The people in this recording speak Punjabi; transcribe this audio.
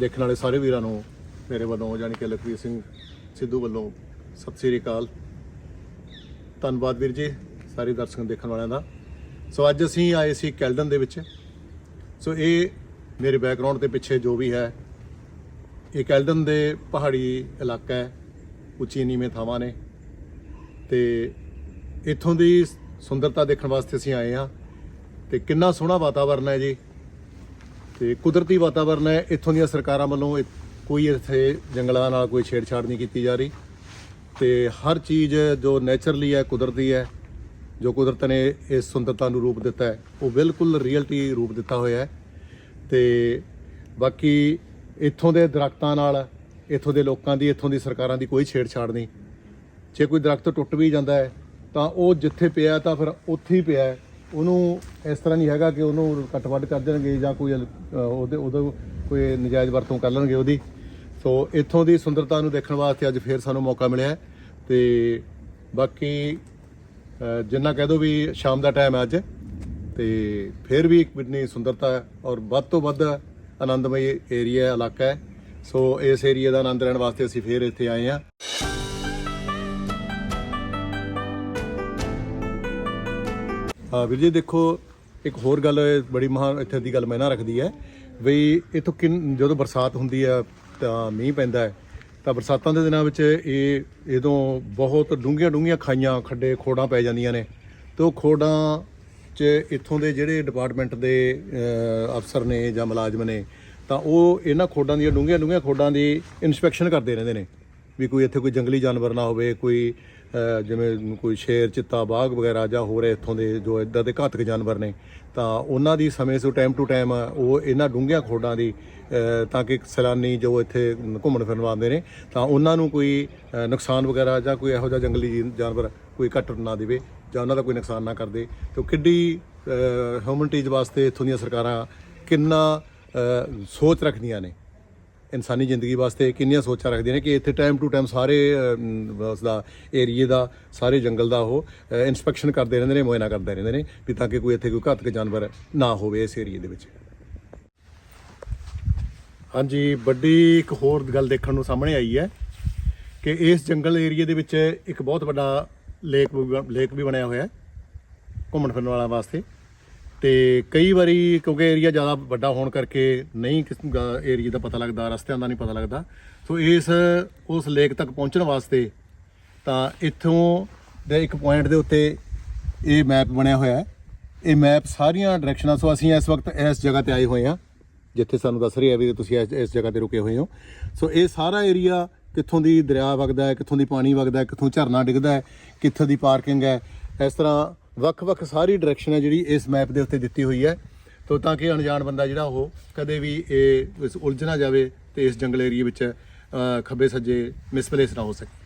ਦੇਖਣ ਵਾਲੇ ਸਾਰੇ ਵੀਰਾਂ ਨੂੰ ਮੇਰੇ ਵੱਲੋਂ ਯਾਨੀ ਕਿ ਲਖਵੀਰ ਸਿੰਘ ਸਿੱਧੂ ਵੱਲੋਂ ਸਤਿ ਸ੍ਰੀ ਅਕਾਲ। ਧੰਨਵਾਦ ਵੀਰ ਜੀ, ਸਾਰੇ ਦਰਸ਼ਕਾਂ ਦੇਖਣ ਵਾਲਿਆਂ ਦਾ। ਸੋ ਅੱਜ ਅਸੀਂ ਆਏ ਸੀ ਕੈਲਡਨ ਦੇ ਵਿੱਚ। ਸੋ ਇਹ ਮੇਰੇ ਬੈਕਗ੍ਰਾਉਂਡ ਦੇ ਪਿੱਛੇ ਜੋ ਵੀ ਹੈ, ਇਹ ਕੈਲਡਨ ਦੇ ਪਹਾੜੀ ਇਲਾਕਾ ਹੈ, ਉੱਚੀ ਨੀਵੇਂ ਥਾਵਾਂ ਨੇ। ਤੇ ਇੱਥੋਂ ਦੀ ਸੁੰਦਰਤਾ ਦੇਖਣ ਵਾਸਤੇ ਅਸੀਂ ਆਏ ਹਾਂ। ਤੇ ਕਿੰਨਾ ਸੋਹਣਾ ਵਾਤਾਵਰਨ ਹੈ ਜੀ। ਤੇ ਕੁਦਰਤੀ ਵਾਤਾਵਰਨ ਹੈ, ਇੱਥੋਂ ਦੀਆਂ ਸਰਕਾਰਾਂ ਵੱਲੋਂ ਕੋਈ ਇੱਥੇ ਜੰਗਲਾਂ ਨਾਲ ਕੋਈ ਛੇੜਛਾੜ ਨਹੀਂ ਕੀਤੀ ਜਾ ਰਹੀ। ਤੇ ਹਰ ਚੀਜ਼ ਜੋ ਨੇਚਰਲੀ ਹੈ, ਕੁਦਰਤੀ ਹੈ, ਜੋ ਕੁਦਰਤ ਨੇ ਇਸ ਸੁੰਦਰਤਾ ਨੂੰ ਰੂਪ ਦਿੱਤਾ ਹੈ, ਉਹ ਬਿਲਕੁਲ ਰੀਅਲਟੀ ਰੂਪ ਦਿੱਤਾ ਹੋਇਆ ਹੈ। ਤੇ ਬਾਕੀ ਇੱਥੋਂ ਦੇ ਦਰਖਤਾਂ ਨਾਲ, ਇੱਥੋਂ ਦੇ ਲੋਕਾਂ ਦੀ, ਇੱਥੋਂ ਦੀ ਸਰਕਾਰਾਂ ਦੀ ਕੋਈ ਛੇੜਛਾੜ ਨਹੀਂ। ਜੇ ਕੋਈ ਦਰਖਤ ਟੁੱਟ ਵੀ ਜਾਂਦਾ ਹੈ, ਤਾਂ ਉਹ ਜਿੱਥੇ ਪਿਆ ਤਾਂ ਫਿਰ ਉੱਥੇ ਹੀ ਪਿਆ ਹੈ। ਉਹਨੂੰ ਇਸ ਤਰ੍ਹਾਂ ਨਹੀਂ ਹੈਗਾ ਕਿ ਉਹਨੂੰ ਕੱਟ ਵੱਢ ਕਰ ਦੇਣਗੇ ਜਾਂ ਕੋਈ ਅਲ- ਅ, ਉਹਦੇ ਉਹਦਾ ਕੋਈ ਨਜਾਇਜ਼ ਵਰਤੋਂ ਕਰ ਲੈਣਗੇ ਉਹਦੀ। ਸੋ ਇੱਥੋਂ ਦੀ ਸੁੰਦਰਤਾ ਨੂੰ ਦੇਖਣ ਵਾਸਤੇ ਅੱਜ ਫੇਰ ਸਾਨੂੰ ਮੌਕਾ ਮਿਲਿਆ ਹੈ ਤੇ ਬਾਕੀ ਅ, ਜਿੰਨਾ ਕਹਿ ਦੋ ਵੀ ਸ਼ਾਮ ਦਾ ਟਾਈਮ ਹੈ ਅੱਜ ਤੇ ਫਿਰ ਵੀ ਇੱਕ ਬਿੰਨੀ ਸੁੰਦਰਤਾ ਹੈ ਔਰ ਵੱਧ ਤੋਂ ਵੱਧ ਆਨੰਦਮਈ ਏਰੀਆ ਇਲਾਕਾ ਹੈ। ਸੋ ਇਸ ਏਰੀਆ ਦਾ ਆਨੰਦ ਲੈਣ ਵਾਸਤੇ ਅਸੀਂ ਫੇਰ ਇੱਥੇ ਆਏ ਹਾਂ। ਵੀਰ ਜੀ, ਦੇਖੋ, ਇੱਕ ਹੋਰ ਗੱਲ ਬੜੀ ਮਹਾਨ ਇੱਥੇ ਦੀ ਗੱਲ ਮੈਨਾਂ ਰੱਖਦੀ ਹੈ ਵੀ ਇਥੋਂ ਕਿੰਨ, ਜਦੋਂ ਬਰਸਾਤ ਹੁੰਦੀ ਹੈ ਤਾਂ ਮੀਂਹ ਪੈਂਦਾ ਹੈ ਤਾਂ ਬਰਸਾਤਾਂ ਦੇ ਦਿਨਾਂ ਵਿੱਚ ਇਹ ਇਦੋਂ ਬਹੁਤ ਡੂੰਘੀਆਂ ਡੂੰਘੀਆਂ ਖਾਈਆਂ, ਖੱਡੇ, ਖੋੜਾਂ ਪੈ ਜਾਂਦੀਆਂ ਨੇ। ਤੇ ਉਹ ਖੋੜਾਂ 'ਚ ਇੱਥੋਂ ਦੇ ਜਿਹੜੇ ਡਿਪਾਰਟਮੈਂਟ ਦੇ ਅਫਸਰ ਨੇ ਜਾਂ ਮੁਲਾਜ਼ਮ ਨੇ, ਤਾਂ ਉਹ ਇਹਨਾਂ ਖੋਡਾਂ ਦੀਆਂ ਡੂੰਘੀਆਂ ਡੂੰਘੀਆਂ ਖੋਡਾਂ ਦੀ ਇਨਸਪੈਕਸ਼ਨ ਕਰਦੇ ਰਹਿੰਦੇ ਨੇ। ਵੀ ਕੋਈ ਇੱਥੇ ਕੋਈ ਜੰਗਲੀ ਜਾਨਵਰ ਨਾ ਹੋਵੇ, ਕੋਈ ਜਿਵੇਂ ਕੋਈ ਸ਼ੇਰ, ਚਿੱਤਾ, ਬਾਗ ਵਗੈਰਾ ਜਾਂ ਹੋਰ ਇੱਥੋਂ ਦੇ ਜੋ ਇਦਾਂ ਦੇ ਘਾਤਕ ਜਾਨਵਰ ਨੇ, ਤਾਂ ਉਹਨਾਂ ਦੀ ਸਮੇਂ ਸਿਰ ਟਾਈਮ ਟੂ ਟਾਈਮ ਉਹ ਇਹਨਾਂ ਡੂੰਘੀਆਂ ਖੋਡਾਂ ਦੀ ਤਾਂ ਕਿ ਸੈਲਾਨੀ ਜੋ ਇੱਥੇ ਘੁੰਮਣ ਫਿਰਨ ਆਉਂਦੇ ਨੇ, ਤਾਂ ਉਹਨਾਂ ਨੂੰ ਕੋਈ ਨੁਕਸਾਨ ਵਗੈਰਾ ਜਾਂ ਕੋਈ ਇਹੋ ਜਿਹਾ ਜੰਗਲੀ ਜੀ- ਜਾਨਵਰ ਕੋਈ ਘੱਟ ਨਾ ਦੇਵੇ ਜਾਂ ਉਹਨਾਂ ਦਾ ਕੋਈ ਨੁਕਸਾਨ ਨਾ ਕਰਦੇ ਤੇ ਕਿੱਡੀ ਹਿਊਮਨਿਟੀਜ਼ ਵਾਸਤੇ ਇੱਥੋਂ ਦੀਆਂ ਸਰਕਾਰਾਂ ਕਿੰਨਾ ਸੋਚ ਰੱਖਦੀਆਂ ਨੇ। ਇਨਸਾਨੀ ਜ਼ਿੰਦਗੀ ਵਾਸਤੇ ਕਿੰਨੀਆਂ ਸੋਚਾਂ ਰੱਖਦੀਆਂ ਨੇ ਕਿ ਇੱਥੇ ਟਾਈਮ ਟੂ ਟਾਈਮ ਸਾਰੇ ਉਸਦਾ ਏਰੀਏ ਦਾ ਸਾਰੇ ਜੰਗਲ ਦਾ ਉਹ ਇਨਸਪੈਕਸ਼ਨ ਕਰਦੇ ਰਹਿੰਦੇ ਨੇ, ਮੁਆਇਨਾ ਕਰਦੇ ਰਹਿੰਦੇ ਨੇ ਵੀ ਤਾਂ ਕਿ ਕੋਈ ਇੱਥੇ ਕੋਈ ਘਾਤਕ ਜਾਨਵਰ ਨਾ ਹੋਵੇ ਇਸ ਏਰੀਏ ਦੇ ਵਿੱਚ। ਹਾਂਜੀ, ਵੱਡੀ ਇੱਕ ਹੋਰ ਗੱਲ ਦੇਖਣ ਨੂੰ ਸਾਹਮਣੇ ਆਈ ਹੈ ਕਿ ਇਸ ਜੰਗਲ ਏਰੀਏ ਦੇ ਵਿੱਚ ਇੱਕ ਬਹੁਤ ਵੱਡਾ ਲੇਕ ਲੇਕ ਵੀ ਬਣਿਆ ਹੋਇਆ ਹੈ ਘੁੰਮਣ ਫਿਰਨ ਵਾਲਾ ਵਾਸਤੇ। ਤੇ ਕਈ ਵਾਰੀ ਕਿਉਂਕਿ ਏਰੀਆ ਜ਼ਿਆਦਾ ਵੱਡਾ ਹੋਣ ਕਰਕੇ ਨਹੀਂ ਕਿਸ ਏਰੀਆ ਦਾ ਪਤਾ ਲੱਗਦਾ, ਰਸਤਿਆਂ ਦਾ ਨਹੀਂ ਪਤਾ ਲੱਗਦਾ। ਸੋ ਇਸ, ਉਸ ਲੇਕ ਤੱਕ ਪਹੁੰਚਣ ਵਾਸਤੇ ਤਾਂ ਇੱਥੋਂ ਦੇ ਇੱਕ ਪੁਆਇੰਟ ਦੇ ਉੱਤੇ ਇਹ ਮੈਪ ਬਣਿਆ ਹੋਇਆ ਹੈ। ਇਹ ਮੈਪ ਸਾਰੀਆਂ ਡਾਇਰੈਕਸ਼ਨਾਂ ਸੋ ਅਸੀਂ ਇਸ ਵਕਤ ਇਸ ਜਗ੍ਹਾ ਤੇ ਆਏ ਹੋਏ ਹਾਂ, ਜਿੱਥੇ ਸਾਨੂੰ ਦੱਸ ਰਿਹਾ ਵੀ ਤੁਸੀਂ ਇਸ ਇਸ ਜਗ੍ਹਾ ਤੇ ਰੁਕੇ ਹੋਏ ਹੋ। ਸੋ ਇਹ ਸਾਰਾ ਏਰੀਆ ਕਿੱਥੋਂ ਦੀ ਦਰਿਆ ਵਗਦਾ ਹੈ, ਕਿੱਥੋਂ ਦੀ ਪਾਣੀ ਵਗਦਾ ਹੈ, ਕਿੱਥੋਂ ਝਰਨਾ ਡਿੱਗਦਾ ਹੈ, ਕਿੱਥੋਂ ਦੀ ਪਾਰਕਿੰਗ ਹੈ, ਇਸ ਤਰ੍ਹਾਂ ਵੱਖ-ਵੱਖ ਸਾਰੀ ਡਾਇਰੈਕਸ਼ਨ ਹੈ ਜਿਹੜੀ ਇਸ ਮੈਪ ਦੇ ਉੱਤੇ ਦਿੱਤੀ ਹੋਈ ਹੈ। ਤੋ ਤਾਂ ਕਿ ਅਣਜਾਣ ਬੰਦਾ ਜਿਹੜਾ ਉਹ ਕਦੇ ਵੀ ਇਹ ਉਲਝ ਨਾ ਜਾਵੇ ਤੇ ਇਸ ਜੰਗਲ ਏਰੀਆ ਵਿੱਚ ਖੱਬੇ ਸੱਜੇ ਮਿਸਪਲੇਸ ਨਾ ਹੋ ਸਕੇ।